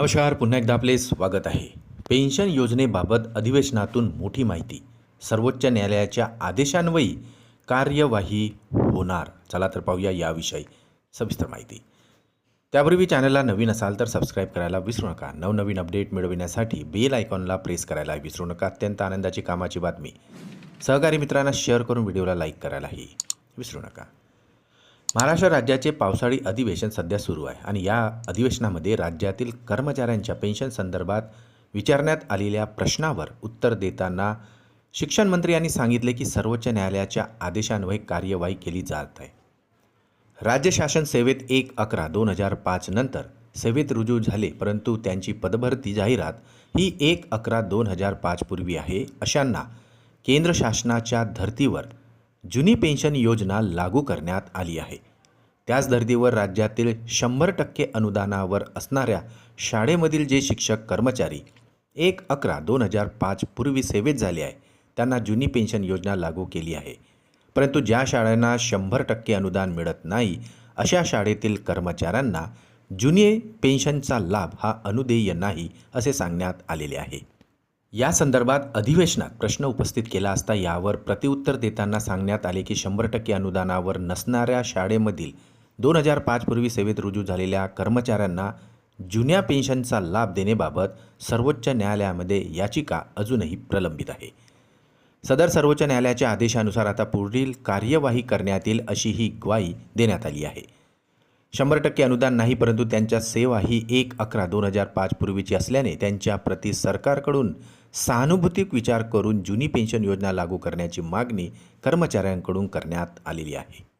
नमस्कार पुन्हा एकदा आपले स्वागत आहे. पेन्शन योजनेबाबत अधिवेशनातून मोठी माहिती. सर्वोच्च न्यायालयाच्या आदेशान्वयी कार्यवाही होणार. चला तर पाहूया याविषयी सविस्तर माहिती. त्यापूर्वी चॅनलला नवीन असाल तर सबस्क्राईब करायला विसरू नका. नवनवीन अपडेट मिळविण्यासाठी बेल आयकॉनला प्रेस करायला विसरू नका. अत्यंत आनंदाची कामाची बातमी. सहकारी मित्रांना शेअर करून व्हिडिओला लाईक करायलाही विसरू नका. महाराष्ट्र राज्याचे पावसाळी अधिवेशन सध्या सुरू आहे आणि या अधिवेशनामध्ये राज्यातील कर्मचाऱ्यांच्या पेन्शन संदर्भात विचारण्यात आलेल्या प्रश्नावर उत्तर देताना शिक्षण मंत्री यांनी सांगितले की सर्वोच्च न्यायालयाच्या आदेशान्वये कार्यवाही केली जात आहे. राज्य शासन सेवेत एक अकरा दोन हजार पाच नंतर सेवेत रुजू झाले परंतु त्यांची पदभरती जाहिरात ही एक अकरा दोन हजार पाचपूर्वी आहे अशांना केंद्र शासनाच्या धर्तीवर जुनी पेन्शन योजना लागू करण्यात आली आहे. त्याच धर्तीवर राज्यातील शंभर टक्के अनुदानावर असणाऱ्या शाळेमधील जे शिक्षक कर्मचारी एक अकरा दोन हजार पाच पूर्वी सेवेत झाले आहे त्यांना जुनी पेन्शन योजना लागू केली आहे. परंतु ज्या शाळांना शंभर टक्के अनुदान मिळत नाही अशा शाळेतील कर्मचाऱ्यांना जुनी पेन्शनचा लाभ हा अनुदेय नाही असे सांगण्यात आलेले आहे. या संदर्भात अधिवेशनात प्रश्न उपस्थित केला असता यावर प्रतिउत्तर देताना सांगण्यात आले की शंभर टक्के अनुदानावर नसणाऱ्या शाळेमधील दोन हजार पाच पूर्वी सेवेत रुजू झालेल्या कर्मचाऱ्यांना जुन्या पेन्शनचा लाभ देण्याबाबत सर्वोच्च न्यायालयामध्ये याचिका अजूनही प्रलंबित आहे. सदर सर्वोच्च न्यायालयाच्या आदेशानुसार आता पुढील कार्यवाही करण्यात येईल अशी ही ग्वाही देण्यात आली आहे. शंभर टक्के अनुदान नाही परंतु त्यांच्या सेवा ही एक अकरा दोन हजार पाच पूर्वीची असल्याने त्यांच्या प्रति सरकारकडून सहानुभूतिक विचार करून जुनी पेन्शन योजना लागू करण्याची मागणी कर्मचाऱ्यांकडून करण्यात आलेली आहे.